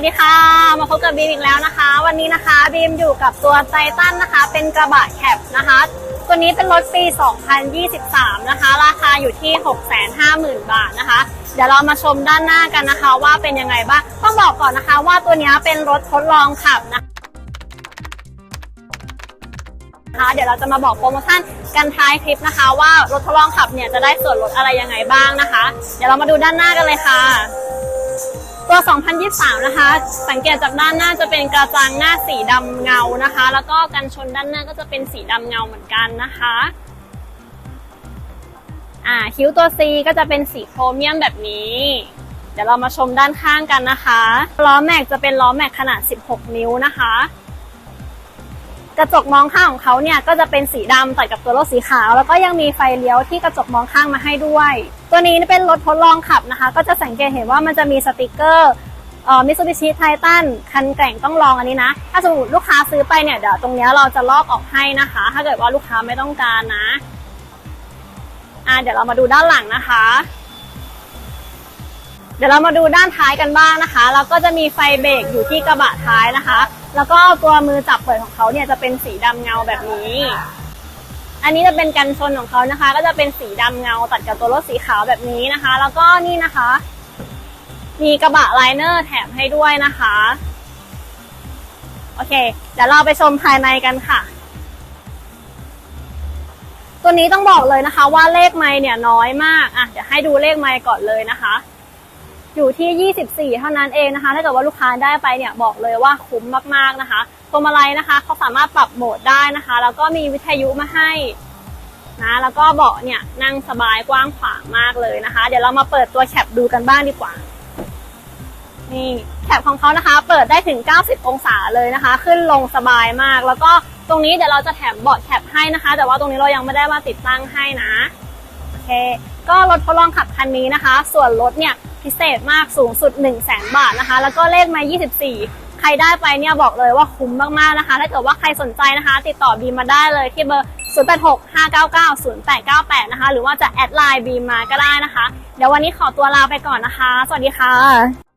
วัสดีค่ะ มาพบกับบีมอีกแล้วนะคะ วันนี้นะคะบีมอยู่กับตัวไททันนะคะ เป็นกระบะแคปนะคะ ตัวนี้เป็นรถปี 2023 นะคะ ราคาอยู่ที่ 650,000 บาทนะคะ เดี๋ยวเรามาชมด้านหน้ากันนะคะ ว่าเป็นยังไงบ้างต้องบอกก่อนนะคะ ว่าตัวนี้เป็นรถทดลองขับนะคะนะคะเดี๋ยวเราจะมาบอกโปรโมชั่นกันท้ายคลิปนะคะ ว่ารถทดลองขับเนี่ยจะได้ส่วนลดอะไรยังไงบ้างนะคะ เดี๋ยวเรามาดูด้านหน้ากันเลยค่ะ ตัว 2023 นะคะ สังเกตจากด้านหน้าจะเป็นกระจังหน้าสีดำเงานะคะ แล้วก็กันชนด้านหน้าก็จะเป็นสีดำเงาเหมือนกันนะคะอ่าคิ้วตัว C ก็จะเป็นสีโครเมียมแบบนี้ เดี๋ยวเรามาชมด้านข้างกันนะคะ ล้อแม็กจะเป็นล้อแม็กขนาด 16 นิ้วนะคะ กระจกมองข้างของเขาเนี่ยก็จะเป็นสีดำตัดกับตัวรถสีขาว แล้วก็ยังมีไฟเลี้ยวที่กระจกมองข้างมาให้ด้วย ตัวนี้เป็นรถทดลองขับนะคะ ก็จะสังเกตเห็นว่ามันจะมีสติกเกอร์มิตซูบิชิไททันคันแกร่งต้องลองอันนี้นะ ถ้าสมมติลูกค้าซื้อไปเนี่ยเดี๋ยวตรงนี้เราจะลอกออกให้นะคะ ถ้าเกิดว่าลูกค้าไม่ต้องการนะอ่าเดี๋ยวเรามาดูด้านหลังนะคะ เดี๋ยวเรามาดูด้านท้ายกันบ้างนะคะแล้วก็จะมีไฟเบรกอยู่ที่กระบะท้ายนะคะ แล้วก็ตัวมือจับเปิดของเขาเนี่ยจะเป็นสีดำเงาแบบนี้ อันนี้จะเป็นกันชนของเขานะคะ ก็จะเป็นสีดำเงาตัดกับตัวรถสีขาวแบบนี้นะคะ แล้วก็นี่นะคะ มีกระบะไลเนอร์แถมให้ด้วยนะคะ โอเค เดี๋ยวเราไปชมภายในกันค่ะตัวนี้ต้องบอกเลยนะคะว่าเลขไม้เนี่ยน้อยมาก อะ เดี๋ยวให้ดูเลขไม้ก่อนเลยนะคะ อยู่ที่ 24 เท่านั้นเองนะคะ ถ้าเกิดว่าลูกค้าได้ไปเนี่ยบอกเลยว่าคุ้มมากๆนะคะพวงมาลัยนะคะเขาสามารถปรับโหมดได้นะคะ แล้วก็มีวิทยุมาให้นะแล้วก็เบาะเนี่ยนั่งสบายกว้างขวางมากเลยนะคะ เดี๋ยวเรามาเปิดตัวแคปดูกันบ้างดีกว่า นี่แคปของเขานะคะ เปิดได้ถึง 90 องศาเลยนะคะ ขึ้นลงสบายมาก แล้วก็ตรงนี้เดี๋ยวเราจะแถมเบาะแคปให้นะคะ แต่ว่าตรงนี้เรายังไม่ได้มาติดตั้งให้นะโอเค ก็รถทดลองขับคันนี้นะคะ ส่วนลดเนี่ย พิเศษมากสูงสุด 1 0 0 0 0แบาทนะคะ แล้วก็เลขมา 24 ใครได้ไปเนี่ยบอกเลยว่าคุ้มมากๆนะคะ ถ้าเกิดว่าใครสนใจนะคะ ติดต่อบีมาได้เลยที่เบอร์ 0865990898 นะคะ หรือว่าจะแอดไลน์บีมาก็ได้นะคะ เดี๋ยววันนี้ขอตัวลาไปก่อนนะคะ สวัสดีค่ะ